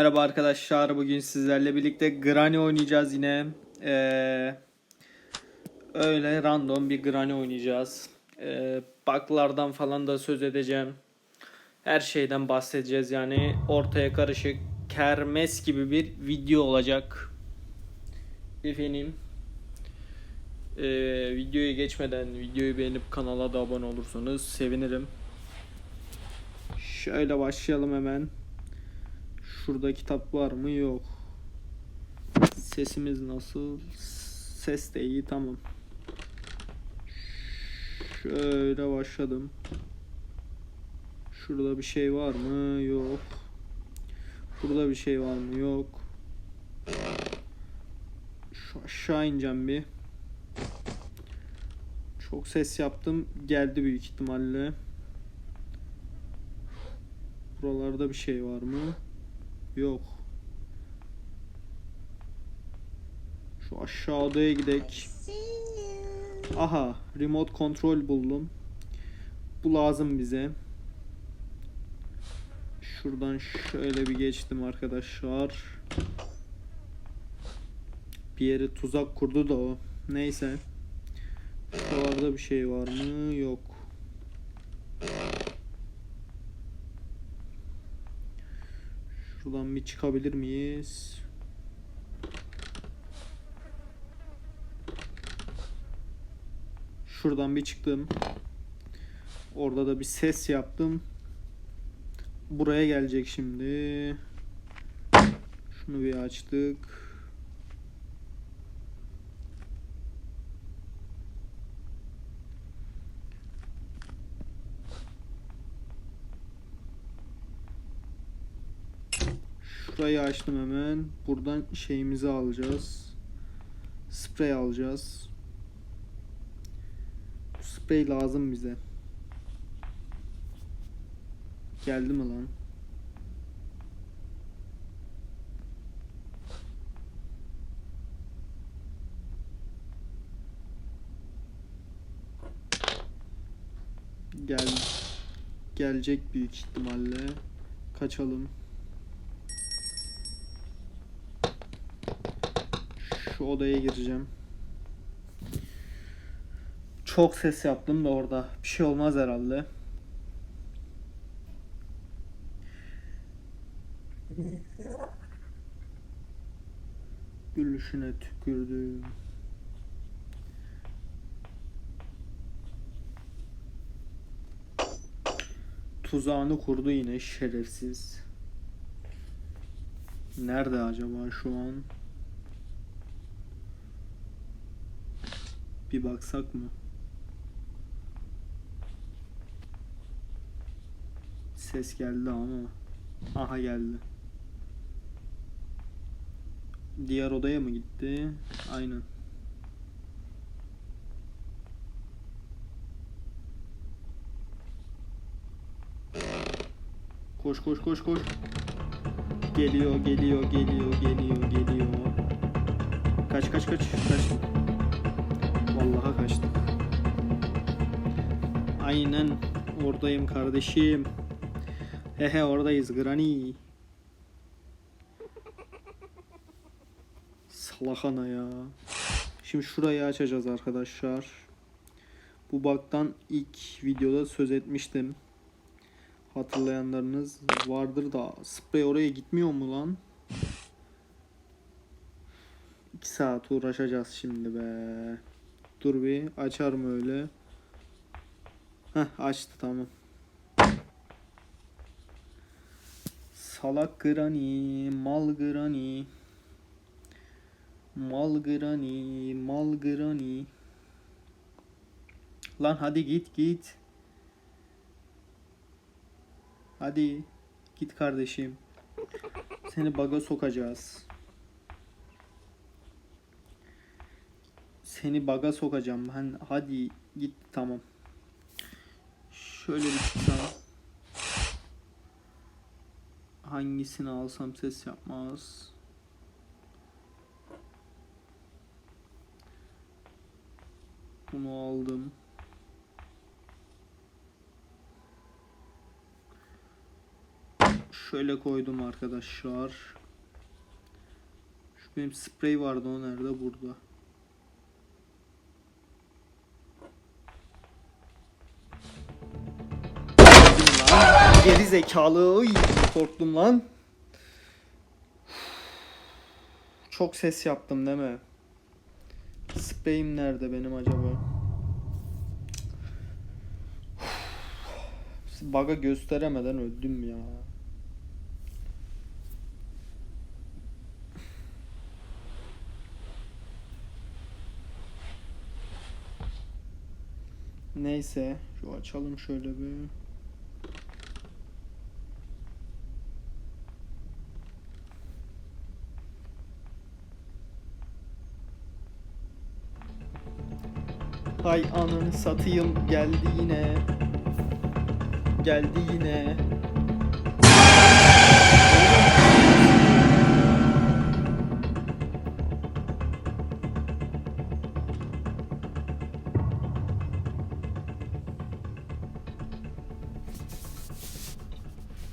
Merhaba arkadaşlar. Bugün sizlerle birlikte Granny oynayacağız yine. Ee, öyle random bir Granny oynayacağız. Ee, bug'lardan falan da söz edeceğim. Her şeyden bahsedeceğiz yani. Ortaya karışık kermes gibi bir video olacak. Efendim. Ee, videoya geçmeden videoyu beğenip kanala da abone olursanız sevinirim. Şöyle başlayalım hemen. Şurada kitap var mı? Yok. Sesimiz nasıl? Ses de iyi tamam. Şöyle başladım. Şurada bir şey var mı? Yok. Burada bir şey var mı? Yok. Şu aşağı ineceğim bir. Çok ses yaptım. Geldi büyük ihtimalle. Buralarda bir şey var mı? Yok. Şu aşağı odaya gidek. Aha, remote control buldum. Bu lazım bize. Şuradan şöyle bir geçtim arkadaşlar. Bir yere tuzak kurdu da o. Neyse. Şuralarda bir şey var mı? Yok. Şuradan bir çıkabilir miyiz? Şuradan bir çıktım. Orada da bir ses yaptım. Buraya gelecek şimdi. Şunu bir açtık. Şurayı açtım hemen. Buradan şeyimizi alacağız. Sprey alacağız. Sprey lazım bize. Geldi mi lan? Gel gelecek büyük ihtimalle. Kaçalım. Şu odaya gireceğim. Çok ses yaptım da orada. Bir şey olmaz herhalde. Gülüşüne tükürdüm. Tuzağını kurdu yine şerefsiz. Nerede acaba şu an? Bir baksak mı? Ses geldi ama. Aha geldi. Diğer odaya mı gitti? Aynen. Koş koş koş koş. Geliyor, geliyor, geliyor, geliyor, geliyor. Kaç kaç kaç kaç. Vallahi kaçtık. Aynen oradayım kardeşim. Hehe oradayız Granny. Salakana ya. Şimdi şurayı açacağız arkadaşlar. Bu baktan ilk videoda söz etmiştim. Hatırlayanlarınız vardır da sprey oraya gitmiyor mu lan? 2 saat uğraşacağız şimdi be. Dur bir açar mı öyle? Heh açtı tamam. Salak granny, mal granny. Mal granny, mal granny. Lan hadi git git. Hadi git kardeşim. Seni baga sokacağız. Seni baga sokacağım ben. Hadi git tamam. Şöyle bir çıksam. Hangisini alsam ses yapmaz. Bunu aldım. Şöyle koydum arkadaşlar. Şu benim sprey vardı o nerede? Burada. Geri zekalı. Korktum lan. Çok ses yaptım değil mi? Spreyim nerede benim acaba? Baga gösteremeden öldüm ya. Neyse, şu açalım şöyle bir. Hay ananı satayım geldi yine. Geldi yine.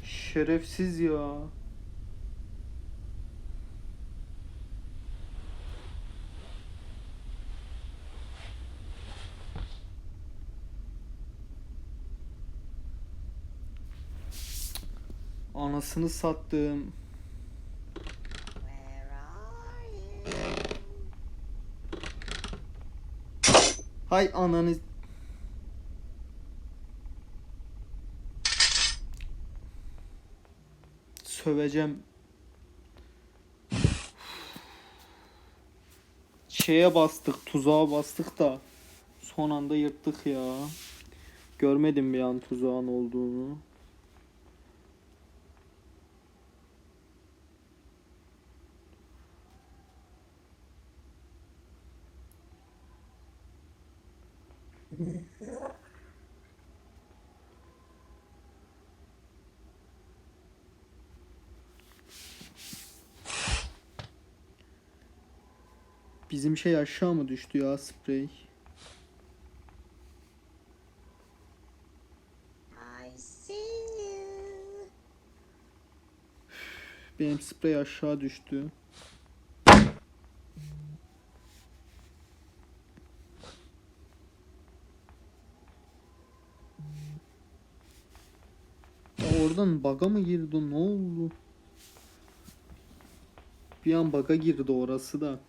Şerefsiz ya. Anasını sattım. Hay ananı. Söveceğim. Şeye bastık, tuzağa bastık da son anda yırttık ya. Görmedim bir an tuzağın olduğunu. Bizim şey aşağı mı düştü ya sprey? I see you. Benim sprey aşağı düştü. Oradan baga mı girdi? Ne oldu? Bir an baga girdi orası da.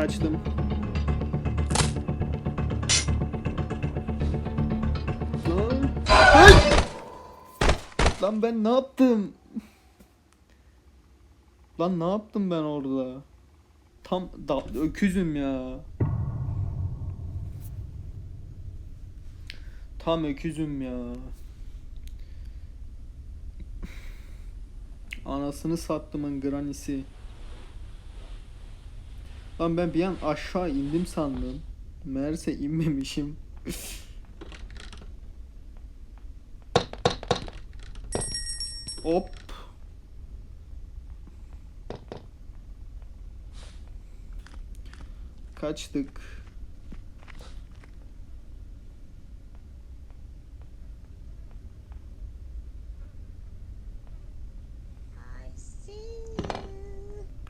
Kaçtım. Lan. Ay! Lan ben ne yaptım? Lan ne yaptım ben orada? Tam da öküzüm ya. Tam öküzüm ya. Anasını sattımın granisi. Lan ben bir an aşağı indim sandım. Meğerse inmemişim. Hop. Kaçtık.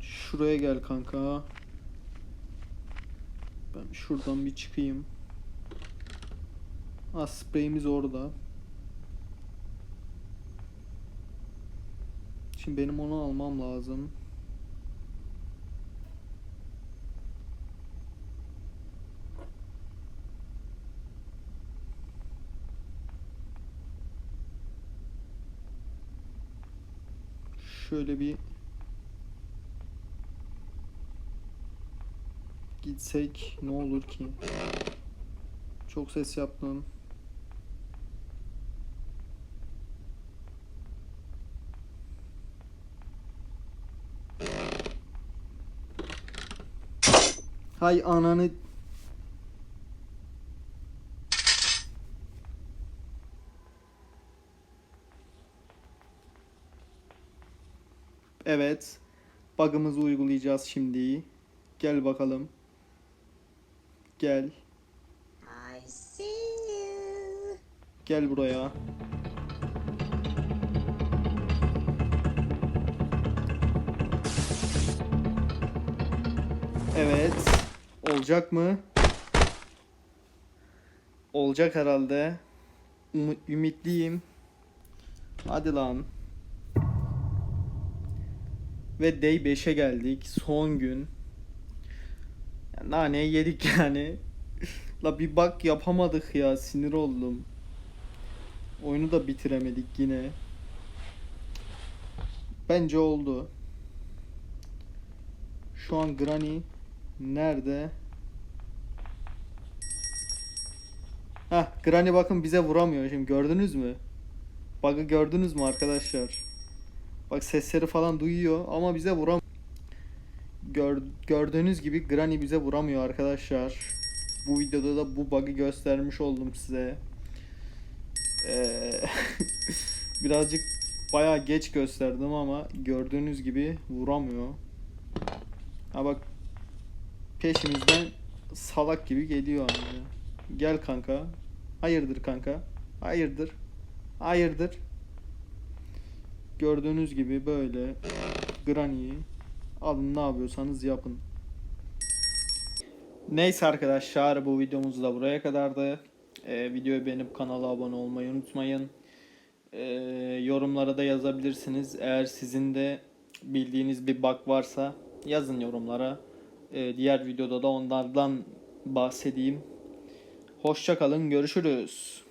Şuraya gel kanka. Şuradan bir çıkayım. Ah spreyimiz orada. Şimdi benim onu almam lazım. Şöyle bir gitsek ne olur ki? Çok ses yaptım. Hay ananı Evet. Bug'ımızı uygulayacağız şimdi. Gel bakalım. Gel. I see you. Gel buraya. Evet. Olacak mı? Olacak herhalde. Umu- ümitliyim. Hadi lan. Ve day 5'e geldik. Son gün. Ya naneyi yedik yani. La bir bak yapamadık ya. Sinir oldum. Oyunu da bitiremedik yine. Bence oldu. Şu an Granny nerede? Heh, Granny bakın bize vuramıyor şimdi gördünüz mü? Bug'ı gördünüz mü arkadaşlar? Bak sesleri falan duyuyor ama bize vuramıyor. Gör, gördüğünüz gibi Granny bize vuramıyor arkadaşlar. Bu videoda da bu bug'ı göstermiş oldum size. Ee, birazcık bayağı geç gösterdim ama gördüğünüz gibi vuramıyor. Ha bak peşimizden salak gibi geliyor hani. Gel kanka. Hayırdır kanka? Hayırdır? Hayırdır? Gördüğünüz gibi böyle Granny'yi alın ne yapıyorsanız yapın. Neyse arkadaşlar bu videomuz da buraya kadardı. Ee, videoyu beğenip kanala abone olmayı unutmayın. Ee, yorumlara da yazabilirsiniz. Eğer sizin de bildiğiniz bir bug varsa yazın yorumlara. Ee, diğer videoda da onlardan bahsedeyim. Hoşça kalın, görüşürüz.